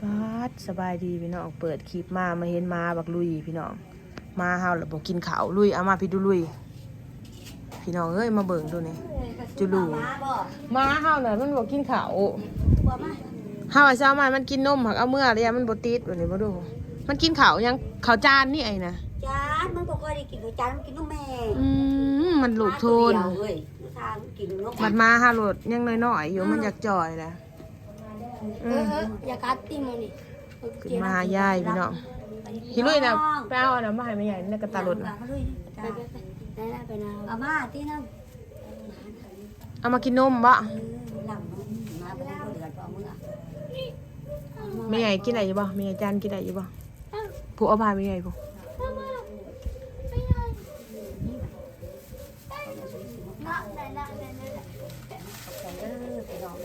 ปาดสบายดีพี่น้องเปิดคลิปมามาเห็นมาบักลุยพี่น้องมาเฮาแล้วบอกกินข้าวลุยเอามาพี่ดูลุย พี่น้องเอ้ยมาเบิ่งดูนี่จุลูมาเฮาน่ะมันบอกกินข้าวเฮาว่าสิเช้ามามันกินนมหักเอาเมื่อแล้วมันบ่ติดวันนี้บ่ดู มันกินข้าวยังข้าวจานนี่ไอ้นะจานมันบอกว่าได้กินข้าวจานมันกินนมแม่อืมมันลูกโทนเดียวเว้ยทางกินนมบัดมาฮาโหลดยังน้อยๆอยู่มันอยากจ่อยแหละ เออเอออย่ากัดตีมันนี่ขึ้นมาหายายพี่น้องพี่ลุยน่ะไปเอาอันนั้นมาให้แม่ใหญ่ในกระตาหลดน่ะเอาลุยไปไปไปได้ได้ไปนะเอามาที่นั่นเอามากินนมบ่เออหลังมาไปแล้วเดือดเอามือแม่ใหญ่กินอะไรอยู่บ่แม่ใหญ่จานกินอะไรอยู่บ่ผู้เอาพาแม่ใหญ่ผู้ เออไปลอง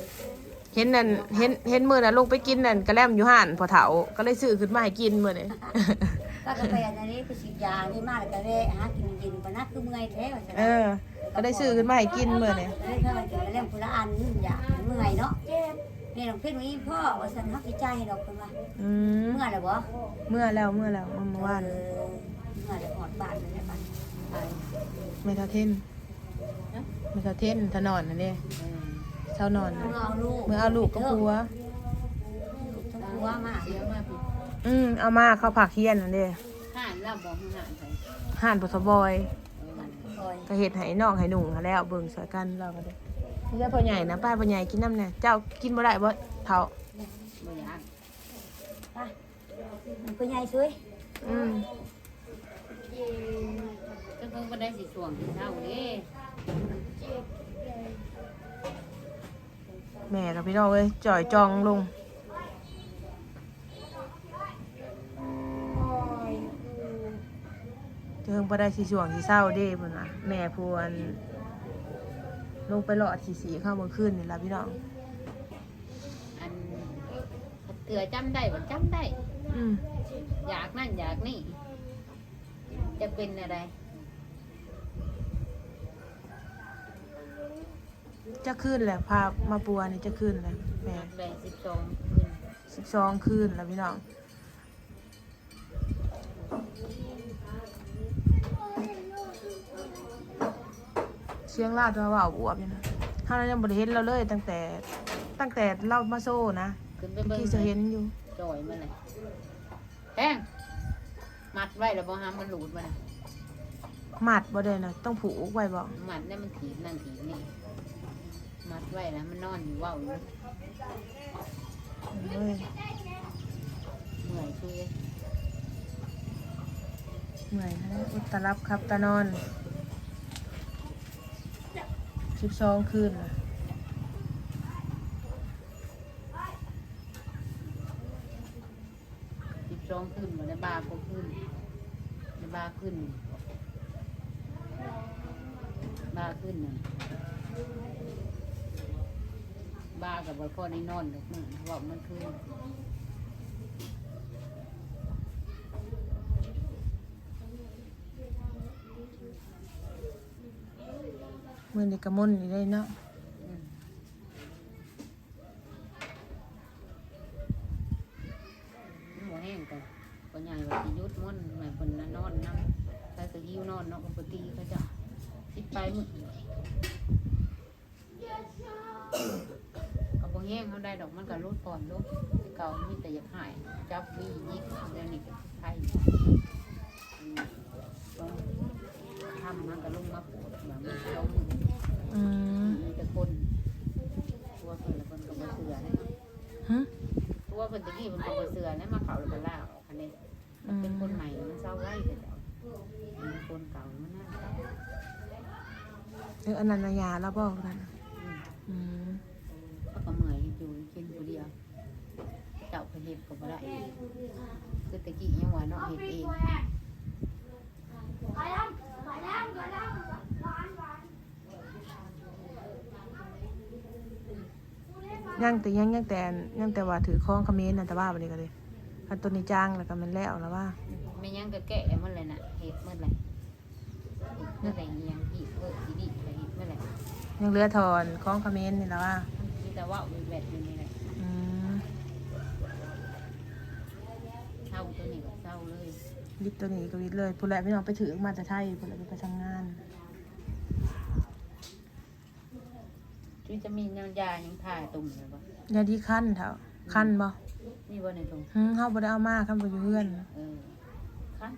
เห็นนั่นเห็นเห็นมื้อน่ะลงไปกินนั่นกระแลมอยู่ห้านพอเฒ่าก็เลยซื้อขึ้นมาให้กินมื้อนี้ก็กาแฟอันนี้ไปฉีดยานี่มาแล้วก็เลยหากินเย็นปะนะคือเมื่อยแท้ว่าซั่นเออ ก็ได้ซื้อขึ้นมาให้กินมื้อนี้เลยถ้าว่ากินแล้วเรื่องคนละอันอยากเมื่อยเนาะนี่น้องเพิ่นมีพ่อว่าซั่นฮักใจให้ดอกเพิ่นว่าอืมเมื่อยแล้วบ่เมื่อแล้วเมื่อแล้วเมื่อวานเออเมื่อยแล้วหอดบ้านเลยนะบ้านไปไม่เท่าเท่นไม่เท่าเท่นถนอนนั่นเด้เช้านอนเมื่น่ะอเอาลูกเมื่อเอาลูกก็ผัวทั้งผัวมาเดี๋ยวมาพี่อืมเอามาเข้าผักเฮียนนั่นเด้ห่านแล้วบอกห่านไปห่านปสบอยคอยก็เฮ็ดให้น้องให้หนุ่งหั้นแล้วเบิ่งสวยกันเราก็ได้นี่จะพ่อใหญ่นะป้าพ่อใหญ่กินน้ำเนี่ยเจ้ากินบ่ได้บ่เท่าบ่อยากไปมันก็ใหญ่ช่วยอืมก็เพิ่งบ่ได้สิช่วงที่เท่านี้ แม่กับพี่น้องเอ้ยจ่อยจองลงเจิงบ่ได้สิช่วงสิเศร้าเด้พุ่นน่ะ แม่พวนลงไปหลอดสีสีเข้าเมื่อคืนนี่ล่ะพี่น้อง อันเตือจำได้บ่จำได้ อืมอยากนั่นอยากนี่ จะเป็นอะไร จะคืนแหละพามาปัวนี่จะคืนแหละแม่แบ่งสิบสองขึ้นสิบสองคืนแล้วพี่น้องเสียงลาดว่าว่าอวบอยู่นะถ้าเรายังบ่ได้เห็นเราเลยตั้งแต่ตั้งแต่เรามาโซ่นะขึ้นไปเมื่อเบิ่งกี้จะเห็นอยู่จ่อยมันเลยแป้งมัดไว้แล้วบ่ห้ามมันหลุดมาน่ะหมัดบ่ได้นะต้องผูกไว้บ่ มัดเนี่ยมันถีบนั่นถีบนี่ มัดไว้แล้วมันนอนอยู่เว้าอยู่เอ้ยเหนื่อยช่วยเหนื่อยนะอุตตรับครับตานอนสิบสองคืนน่ะสิบสองขึ้นมาได้บาก็ขึ้นได้บาขึ้นบาขึ้นน่ะ บ้ากับบพ่อได้นอนเลยมึงบอกมันขึ้นมือนี่กระมุนนี่ได้เนาะอืมมันหัวแห้งกันก็ใหญ่ว่าสิยุดมันหมายคนน่ะนอนนั่งใครก็หิวนอนเนาะก็ปติเขาจะสิไปมึง แห้งเขาได้ดอกมันก็ลดก่อนลดแต่เก่ามีแต่อยากหายจับวียิกเดี๋ยวนี้ก็ไข้อืมต้องทำมันก็ลงมาปวดแบบมันเจ้ามืออืมมีแต่คนตัวเพิ่นละคนก็บ่เสือนะหึตัวเพิ่นตะกี้เพิ่นก็บ่เสือนะมาเขาแล้วก็ล่าออกคันนี้มันเป็นคนใหม่มันเศร้าไว้แต่เจ้ามันคนเก่ามันน่าเศร้าเอออันนั้นนะยาแล้วบอกนั่นน่ะ อืม อืม เขาก็เมื่อยอยู่ กินผู้เดียว เจ้าเพิ่นเฮ็ดก็บ่ได้คือตะกี้ยังว่าเนาะเฮ็ดเองยังแต่ยังยังแต่ยังแต่ว่าถือข้องคอมเขมนต์นั่นแต่ว่าบัดนี้ก็เลยคันตัวนี้จ้างแล้วก็มันแล้วแล้วว่าไม่ยังก็แกะมันเลยน่ะเฮ็ดมันเลยเฮ็ดมันเลยยังอีกเออสิดิไปเฮ็ดมันเลยยังเหลือถอนข้องคอมเขมนต์นี่แล้วว่ามีแต่ว่าอยู่แบบอยู่นี่แหละ อืม ตัวนี้ก็ เศร้าเลยลิฟต์ตัวนี้ก็วิทย์เลยพุ่นแหละพี่น้องไปถือมาจะไทยพุ่นแหละไปทำงานที่จะมีน้ำยายังถ่ายตุ่มเลยบ่ยาดีขั้นเถอะขั้นบ่นี่บ่ในตุ่มหึเฮาบ่ได้เอามาคันบ่อยู่เฮือนเออคัน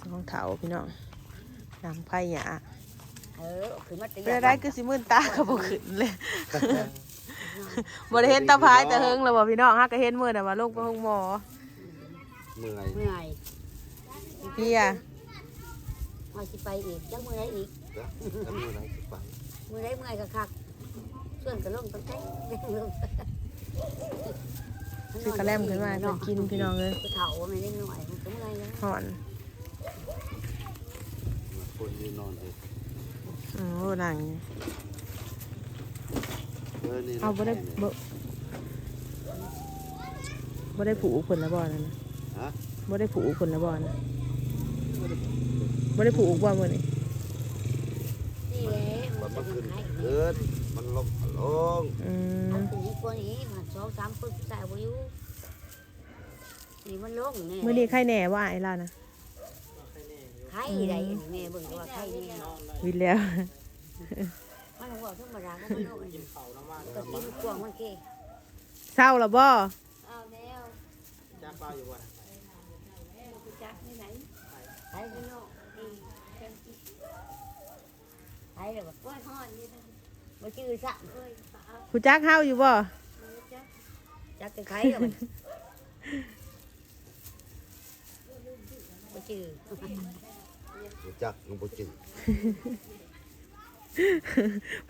สองเถาพี่น้องนำไผ่หยาเออคือมาตีเป็นอะไรคือสิมื่นตาก็บ่ขึ้นเลย บ่ได้เห็นตาพายแต่เฮิงแล้วบ่พี่น้องฮักก็เห็นมื้อน่ะว่าลงไปห้องหมอเมื่อยเมื่อยพี่อะมาสิไปอีกจังมือไหนอีกจ้ะแล้วมื่อไหรสิไปมือไหนเมื่อยก็คักส่วนกระลงตั้งแต่ลงซื้อกระแลมขึ้นมาให้เพิ่นกินพี่น้องเอ้ยผู้เฒ่าไม่ได้หน่อยมันก็เมื่อยแล้วห่อนคนยืนนอนเลยโอ้นั่งอยู่เออนี่นะเอาบ่ได้บ่บ่ได้ผูกเพิ่นแล้วบ่นั่นน่ะฮะบ่ได้ผูกเพิ่นแล้วบ่น่ะบ่ได้ผูกบ่มื้อนี้นี่แหละมัมันนจะมันทำขึ้นให้เกินมันลงลงอืมมันถึงพวกนี้มันสองสามปึ๊บใส่บ่อยู่นี่มันลงแน่มื้อนี้ใครแหน่ว่าไอ้ล่ะนะ ไข่ใดแม่เบิ่งก็ว่าไข่นี่วินแล้ว มันหัวธรรมดาก็ไม่รู้อันนี้ก็กินกวางมันเก้เศร้าแล้วบ่เอาแล้วจักปลาอยู่บ่จักไม่ไหนไข่ข้างนอกนี่ไข่แล้วแบบกล้วยห่อนนี่นะบ่ชื่อสั่งเคยผู้จักเฮาอยู่บ่จักแต่ไข่แล้วมันบ่ชื่อ รู้จักลงไปกิน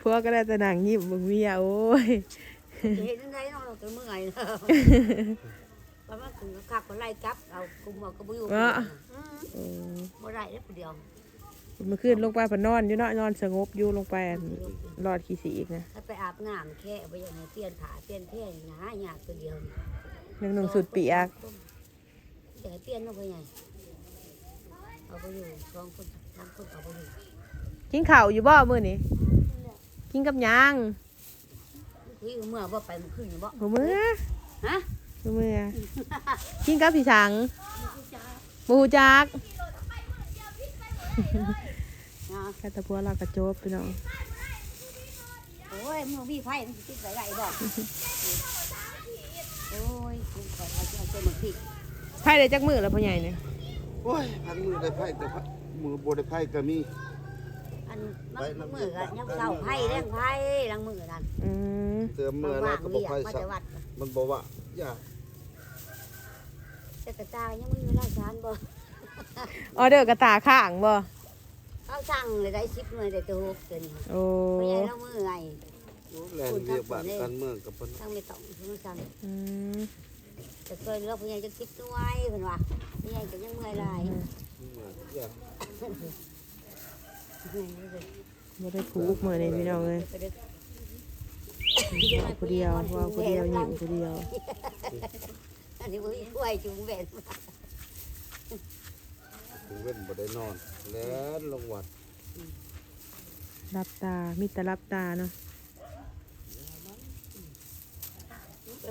พวกก็ได้แต่นั่งยิ้มเบิ่งเมียโอ้ยเห็นได้น้องเราก็เมื่อยแล้วประมาณถึงคักก็ไล่กลับเอากุมเอากระบุยว่าอืมเออบ่ได้แล้วผู้เดียวเมื่อคืนลงไปเพนนอนอยู่เนาะนอนสงบอยู่ลงไปอันรอดขี้สีอีกนะถ้าไปอาบน้ำแค่ไปยังไงเปลี่ยนผ้าเปลี่ยนแพร่นี่นะอยากตัวเดียวหนึ่งหนึ่งสุดเปียกแต่เปลี่ยนเอาไปไง เอาไปอยู่สองคนสามคนเอาไปอยู่กินข้าวอยู่บ่มื้อนี้กินกับหยังคุยเมื่อว่าไปมันขึ้นอยู่บ่บ่มื้อฮะบ่มื้อกินกับพี่สังบ่ฮู้จักนะแค่แต่พวกเรากระโจบพี่น้องโอ้ยมึงมีไฟมันสิติดไหลไหลบ่โอ้ยคุณขอเอาเอาตัวมันผิดไผได้จักมื้อแล้วพ่อใหญ่เนี่ย โอ้ยพันมือได้ไพ่แต่พันมือโบได้ไพ่ก็มีอันมันมือกันยังเศร้าไผ่เรื่องไผ่ลังมือนั่นอืมเติมมือแล้วก็บเรีอกยกไพ่มาสักแต่วัดมันบอกว่าอย่าแต่กระตายยังไม่มีเวลาชานบ่ออเดอร์กระตาข้างบ่เขาสั่งเลยได้ชิปเลยได้ตัวหกตัวนี้โอ้ไม่ใช่เรามือไงโอ้แลนเรียกบ้านการเมืองกับเพิ่นสั่งไม่ต้องเขาสั่งอืม แต่เคยเราพยายามจะคิดตัวไว้เพิ่นว่าพยายามก็ยังเมื่อยหลายอย่าบ่ได้ผูกมื้อนี้พี่น้องเอ้ยเอาผู้เดียวว่าผู้เดียวหยิบผู้เดียวอันนี้บ่มีกล้วยจุงแบนถึงเว้นบ่ได้นอน แล้วลงวัดรับตามีแต่รับตาเนาะ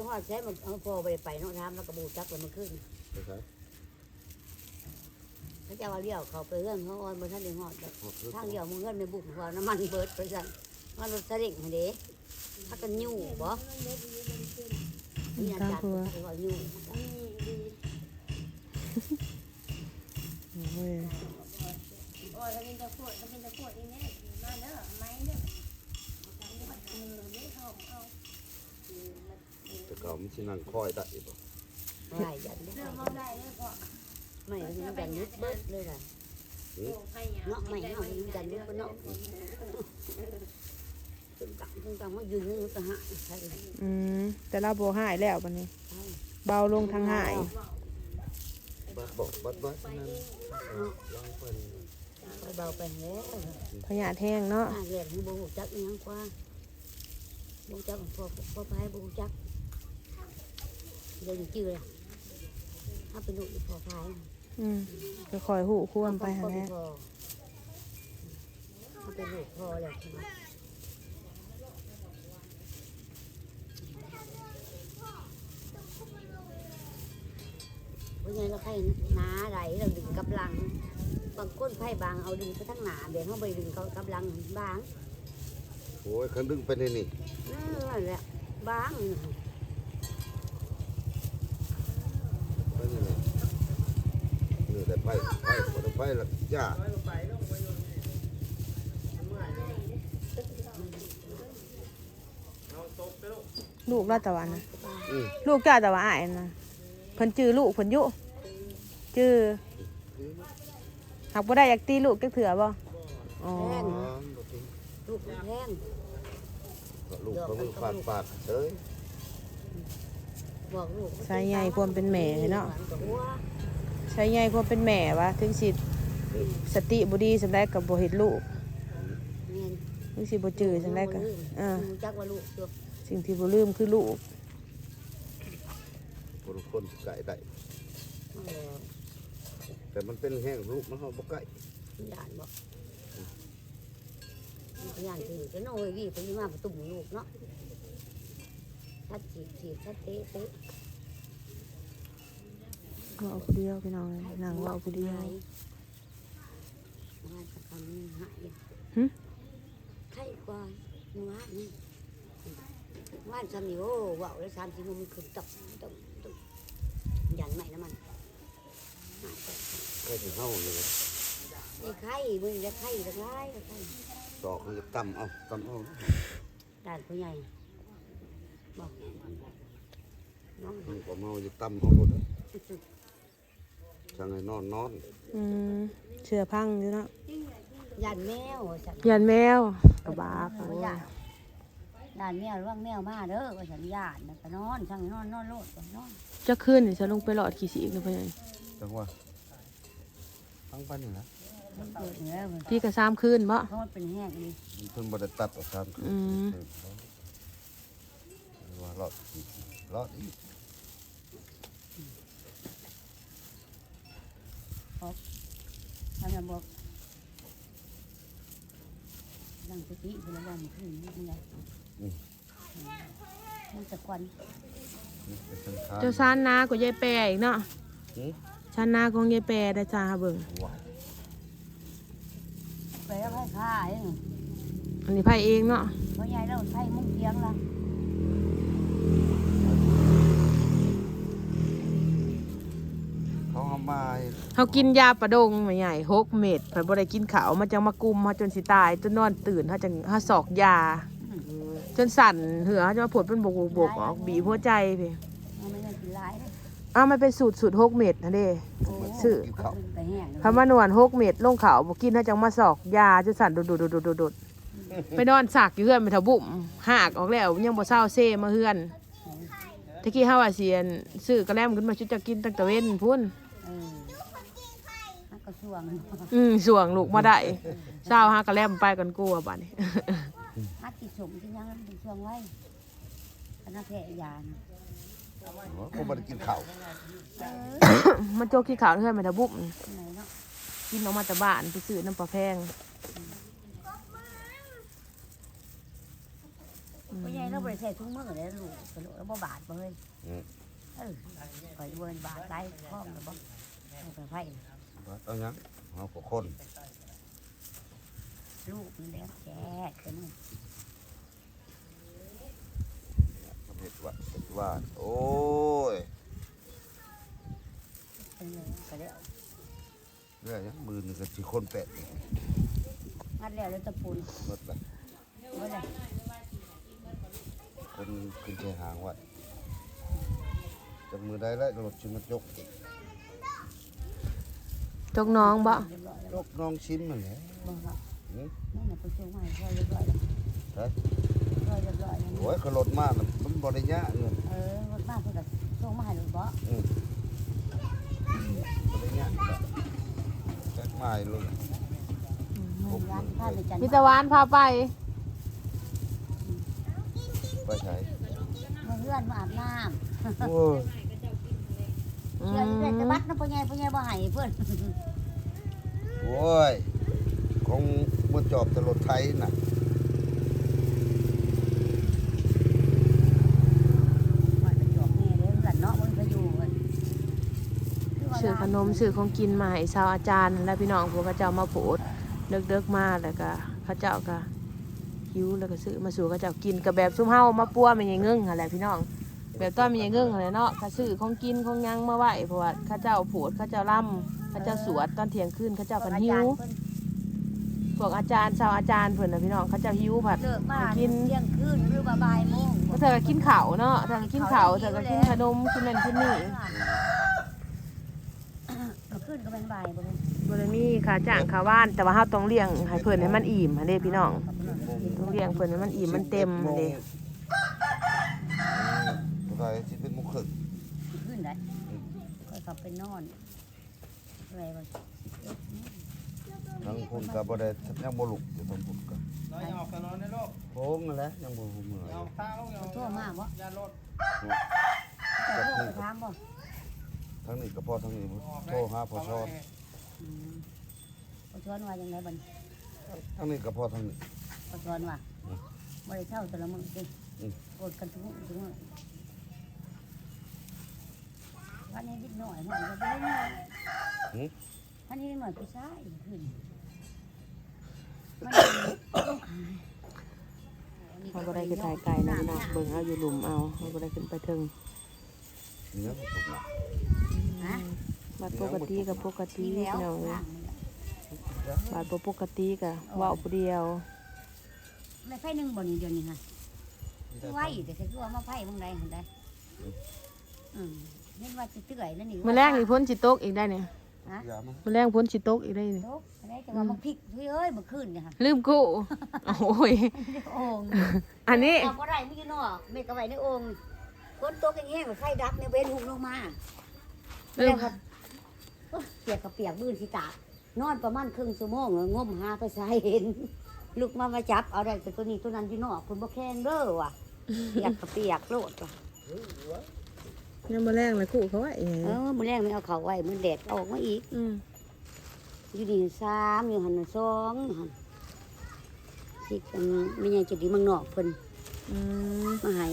ไปฮอดใช้มันเอาพอไปไปเนาะน้ำแล้วก็บูจักแล้วมันขึ้นไปครับเขาจะว่าเลี้ยวเขาไปเรื่องเขาอ่อนบ่ทันได้ฮอดดอกทางเดียวมึงเงินไม่บุกพอน้ำมันเบิดไปสั่นว่ารถสลิงหั่นเด้ถ้ากันยู่บ่นี่อาจารย์เขาว่ายู่โอ้ยแต่เก่ามันสินั่งคอยได้บ่ได้ยันได้ไม่มันยันนิดเบิดเลยล่ะหือเนาะไม่เอามันยันนิดก็เนาะตึงตังตึงตังว่ายืนนึงก็หาใช่อืมแต่เราบ่หายแล้วบัดนี้ เบาลงทางหายบัดบอกบัดบัดนั่นเออลองเพิ่นไปเบาไปแล้วพยาธิแห้งเนาะหาเรียนให้บูจักอีหยังกว่าบูจักพอพอพายบูจัก เดินจือเลยเอาไปหนุ่ยกพอขายอืมก็คอยหูควมไปหาแม่เอาไปหนุ่กพออย่างนี้เพราะงั้นเราไข่น้าไหลเราดึงกำลัง บางก้นไผ่บางเอาดึงไปทั้งหนาเบี่ยงเขาไปดึงเขากำลังบาง โอ้ยขันดึงไปนี่นี่นั่นแหละบาง ได้ไปละจ้าลูกเราตะวันนะอืมลูกเจ้าตะวันอ้ายนะเพิ่นจื้อลูกเพิ่นอยู่จื้อหักบ่ได้อยากตีลูกจักเถื่อบ่อ๋ออ๋อบ่จริงลูกมันแห้งก็ลูกเขามือฟาดปากเฉยบอกลูกใส่ใหญ่ความเป็นแม่เนาะกับหัว ใช้ใหญ่ความเป็นแม่วะถึงสิสติบ่ดีสำได้กับบ่เฮ็ดลูกเงี้ยถึงสิบ่จื้อสำได้ก็อ่ารู้จักว่าลูกตัวสิ่งที่บ่ลืมคือลูกคนคนสิไก่ได้เออแต่มันเป็นแห้งลูกมันเฮาบ่ไก่ยานบอกยานถือจะน้อยวี่ไปยี่มาประตุ่มลูกเนาะถ้าจีบจีบถ้าเตะเตะเว้าผู้เดียวพี่น้องเอ้ยนั่งเว้าผู้เดียวว่าจะทำหายหึไข้กว่าเมื่อวานนี่ว่านซ้ำนี่โอ้ว่าวแล้วสามสิบโมงมันขึ้นตับตับตับยันใหม่น้ำมันหายไปไก่ที่เฮานี่ไอ้ไข่มึงจะไข่จะไข่ไข่ตอกมันจะต่ำเอาต่ำเอาด่านผู้ใหญ่บอกน้องมันก็เมาจะต่ำเอาหมด จังไงนอนนอนอืมเชื่อพังอยู่เนาะยันแมวสันยันแมวกระบาโอ้ยด่านแมวระว่างแมวมาเด้อว่าสัญญาณนะก็นอนช่างนอนนอนโลดก็นอนจะขึ้นนี่จะลงไปหลอดขี้สีอีกนะเพิ่นจังว่าทั้งปันนี่นะมันเกิดแล้วมันพี่ก็ซ้ำขึ้นบ่เพราะมันเป็นแห้งนี่มันเพิ่นบ่ได้ตัดออกตามคืออืมว่ารอดอีกรอดอีก ทำยังบอกนั่งสติเป็นวันขึ้นนี่ไงมันจะควันนี่เป็นสังขารเจ้าซานนาก็ยายแปรอีกเนาะหือชานนาของยายแปรได้จ้าเบิ่งว้าวไปแล้วให้ข้าเองอันนี้ไผเองเนาะเพราะยายเราใช้มุ้งเตียงละ เขาเอามาเฮากินยาประดงมาใหญ่6เม็ดเพิ่นบ่ได้กินข้าวมันจังมากุมเฮาจนสิตายจนนอนตื่นเฮาจังเฮาสอกยา จนสั่นเหือเฮาจะมาผดเป็นบกบกๆออกบีบหัวใจพี่มันไม่ได้กินร้ายเลยอ้าวมันเป็นสูตรสูตร6เม็ดนะเด้ โอ้ซื้อกินข้าวไปแห้งคำว่าหนวน6เม็ดลงเขาบ่กินเฮาจังมาสอกยาจนสั่นโดดๆๆๆๆไปนอนสากอยู่เฮือนไปเถาบุ่มหากออกแล้วยังบ่เศร้าเซ่มาเฮือนตะกี้เฮาว่าสิอันซื้อกระแลมขึ้นมาชุดจะกินตั้งแต่เว้นพุ่น เออมันก็ช่วงอืมสวงลูกมาได้เศร้าหากระแลมไปกันกลัวบัดนี้ฮักกิสมที่ยังมันเป็นช่วงไว้คณะแพทยานเขาบ่ได้กินข้าวมันโจกขี้ขาวเฮือนไปเถาบุ่มที่ไหนเนาะกินออกมาแต่บ้านไปซื้อน้ำปลาแพงเพราะยายเราบริใส่ถุงมือเลยลูกกระโดดแล้วบ่บาดบ่เลยอืมเออคอยเวินบาดไตคล้องแล้วบ่เอาไปไผ่ เอาหยังเอาก็คนลูกมันแล้วแก่ขึ้นเฮ็ดว่าเฮ็ดว่าโอ้ยเป็นเลยก็แล้วเรื่องหยังมือนึงก็สิคนแปดอีกงัดแล้วแล้วตะปูนหมดละเมื่อไหร่คนขึ้นไปหางวัดจับมือได้แล้วรถสิมาจกอีก จกน้องบ่เรียบร้อยจแล้วกน้องชิ้นมันแหละบ่ครับหือนั่นน่ะไปช่วยมาช่วยเรียบร้อยแล้วใช่ช่วยเรียบร้อยแล้วโอ้ยเขารถมาน่ะมันบ่ได้ยะเงินเออรถบ้านเพิ่นก็ส่งมาให้ลูกบ่อืมบ่ได้ยะดอกแจ็คมาเลยร้านผ้าไปจันทมิร์ตรวานพาไป ไปใช้มาเพื่อนมาอาบน้ำโอ้ยอื เพื่อนเพื่อนจะมบัดนะพ่อใหญ่พ่อใหญ่บ่ให้เพื่อนโอ้ย ของบ่จอบแตรถไทยน่ะมันเป็นจอกแม่เด้อกันเนาะมันก็อยู่กันอยู่ขนมซื้อของกินมาให้ชาวอาจารย์ และพี่น้องพวกเขาเจ้ามาโพดเลิกๆมาแล้วก็เขาเจ้าก็หิวแล้วก็ซื้อมาสู่เขาเจ้ากินกับแบบซุ่มเฮามาปัวมันยังเงื่งอะไรพี่น้อง แบบตอนมันยังเงื่งอะไรเนาะเขาซื้อของกินของหยังมาไหวเพราะว่าเขาเจ้าโพดเขาเจ้าล่ำเขาเจ้าสวดตอนเที่ยงคืนเขาเจ้ากันหิวพวกอาจารย์ชาวอาจารย์เพิ่นนะพี่น้องเขาเจ้าหิวผัดเลิกมากิกินนเที่ยงคืนหรือว่าบ่ายโมงก็เธอก็กินข้าวเนาะเธอก็กินข้าวเธอก็กินขนมกินนั่นกินนี่ก็ขึ้นก็เป็นบ่ายบ่เป็นบริมีขาจ้างขาว่านแต่ว่าเราต้องเลี้ยงให้เพิ่นให้มันอิ่มหันเด้พี่น้องต้องเลี้ยงเพิ่นให้มันอิ่มมันเต็มหันเด้ตัวใด สิเป็นมุกขึ้นขึ้นได้ก็กลับไปนอนอะไรบ่ทั้งพุ่นก็บ่ได้ยังบ่ลุกอยู่ทั้งพุ่นก็น้อยออกกันนอนในโลกโค้งนั่นแหละยังบ่ฮู้เมื่อยเอาตาลงเอาโทษมากบ่ยารถแต่โทษไปถามบ่ทั้งนี้ก็พอทั้งนี้บ่โทรหาพอชอนอืมพอชวนว่าจังไดบัดทั้งนี้ก็พอทั้งนี้พอชวนว่าอืมบ่ได้เท่าแต่ละมื้อสิอืมกดกันทุกมื้อทุกมื้อ วันนี้นิดหน่อยหน่อยก็บ่ได้หน่อยหึอันนี้หน่อยผู้ชายขึ้นมันเราบ่ได้คือถ่ายไกลนะพี่น้องเบิ่งเอาอยู่หลุมเอาเราบ่ได้ขึ้นไปถึงนี่นะผมนะฮะบาดปกติกับปกติที่พี่แล้วน้องเอ้ยข้างนี่แหละบาดบ่ปกติก็เว้าผู้เดียวไม่ไฟหนึ่งบ่นี่เดี๋ยวนี้ฮะคือไว้แต่คือว่ามาไฟบางใดหันได้อืม เห็นว่าจะเตื่อยแล้วนี่มื้อแรกนี่พ้นสิตกอีกได้เนี่ยอย่ามามื้อแรกพ้นสิตกอีกได้นี่โต๊ะอะไรจะว่ามาพริกเฮ้ยเอ้ยเมื่อคืนเนี่ยค่ะลืมกู้โอ้ยโอ่งอันนี้เอาบ่ได้ไม่อยู่นอกเมฆเอาไว้ในโอ่งฝนตกอย่างเงี้ยไฟดับในเว้นหุบลงมาลืมแล้วครับโอ๊ยเปียกกับเปียกบื้นสิตากนอนประมาณครึ่งชั่วโมงแล้วงมหาไปสายเห็นลูกมามาจับเอาได้แต่ตัวนี้ตัวนั้นอยู่นอกคุณบ่แข็งเด้อว่ะเปียกกับเปียกโลดว่ะ ยังมื้อแรกเลยกู้เขาไว้เออมื้อแรกไม่เอาเขาไว้มื้อแดดออกมาอีก อืมอยู่ดีสามอยู่หันน่ะสองอยู่หันที่กันไม่ใหญ่จะดีเมืองนอกเพิ่นอืมมาให้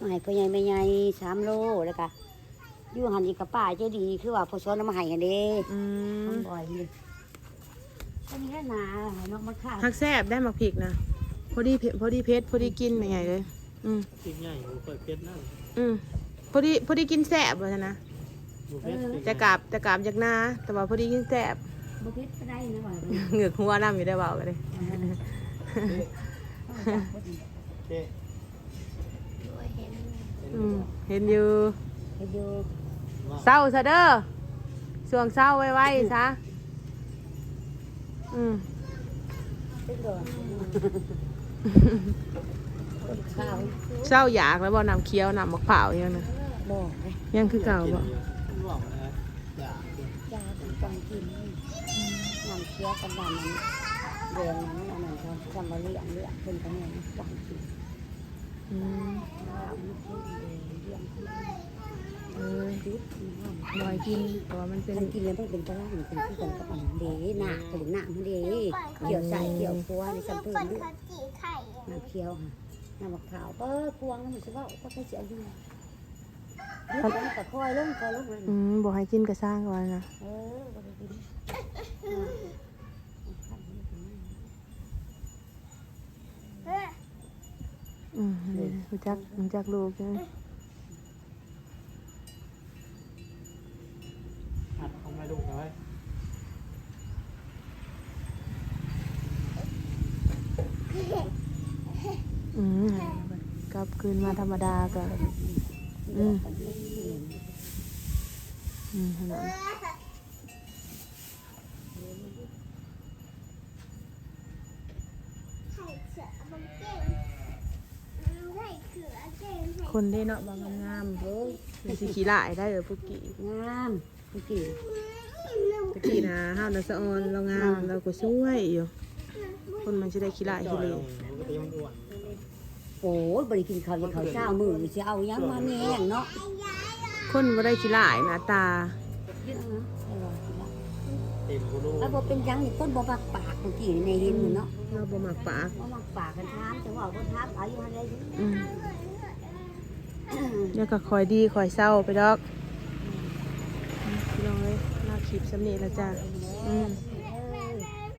มาให้พ่อใหญ่แม่ใหญ่สามโลแล้วก็อยู่หันอีกกับป้าเจดีคือว่าพ่อซ้อนเอามาให้กันเด้อืมทำบ่อยเลยอันนี้แค่นาให้น้องมาข้างผักแซ่บได้หมักพริกนะพอดีเผ็ดพอดีเผ็ดพอดีกินไม่ไงเลย อืมกินใหญ่ผมเปิดเพชรนั่นอืม พอดีพอดีกินแซ่บเลยนะบุเพชรจะกราบจะกราบจากหน้าแต่ว่าพอดีกินแซ่บบ่เพชรก็ได้นะว่าเหงือกหัวน้ำอยู่ได้เบากันเลยเจ๊อืมเห็นอยู่เฮ็ดอยู่เศร้าซะเด้อส่วงเศร้าไว้ๆซะอืมตึ้งโดนคนข้าวเศร้าอยากแล้วบ่น้ำเคี้ยวน้ำมะพร้าวยังนะ บ่เลยยังคือเก่าบ่บอกนะอย่าจ้าเป็นจังกินน้ำเคี้ยวกับน้ำนั้นแดงนั้นอันนั้นเขาจำมาเลี้ยงเลี้ยงเป็นกันเนี่ยจังกินอืมน้ำมันกินเลยเลี้ยงกินเออดิบน้ำบ่อยกินเพราะว่ามันเป็นมันกินแล้วมันเป็นตะล่างเป็นที่กันกับอันเดหน้าถึงหน้ามันเดเกี่ยวใส่เกี่ยวคัวในสัมเพิ่มด้วยน้ำเคี้ยวค่ะน้ำมะพร้าวเออควงน้ำมันจะว่าก็ใครเสียอยู่ ยึดมันก็คอยลงคอยลงเลยอืมบ่ให้กินกระสร้างก่อนนะเออบ่ได้กินอ่าอืมรู้จักรู้จักลูกใช่ไหมอัดเอามาดูกันไว้อืมกลับคืนมาธรรมดาก็ อืมอืมขนาดนั้นคนได้เนาะบางงามๆเฮ้ยเป็นสีขี้ลายได้เออพุกกี้งามพี่กี่พุกกี้นะห้าวนะสะออนเรางามเราก็ช่วยอยู่คนมันจะได้ขี้ลายจ่ขี้อยเลล โอ้ยบริกินข้าวยังข้าวเช้ามือจะเอายังมาแม่งเนาะคนบ่ได้ขี้ลายหนะตายึดนะใช่ว่าเต็มกูรู้แล้วบ่เป็นยังนี่คนบ่มักปากเมื่อกี้ในเห็นเนาะเราบ่มักปากบ่มักปากกันถามจะว่าบ่ถามอายุเท่าไหร่อืมเดี๋ยวก็คอยดีคอยเศร้าไปดอกอืมพี่น้องคลิปสำนีแล้วจ้าอืมเ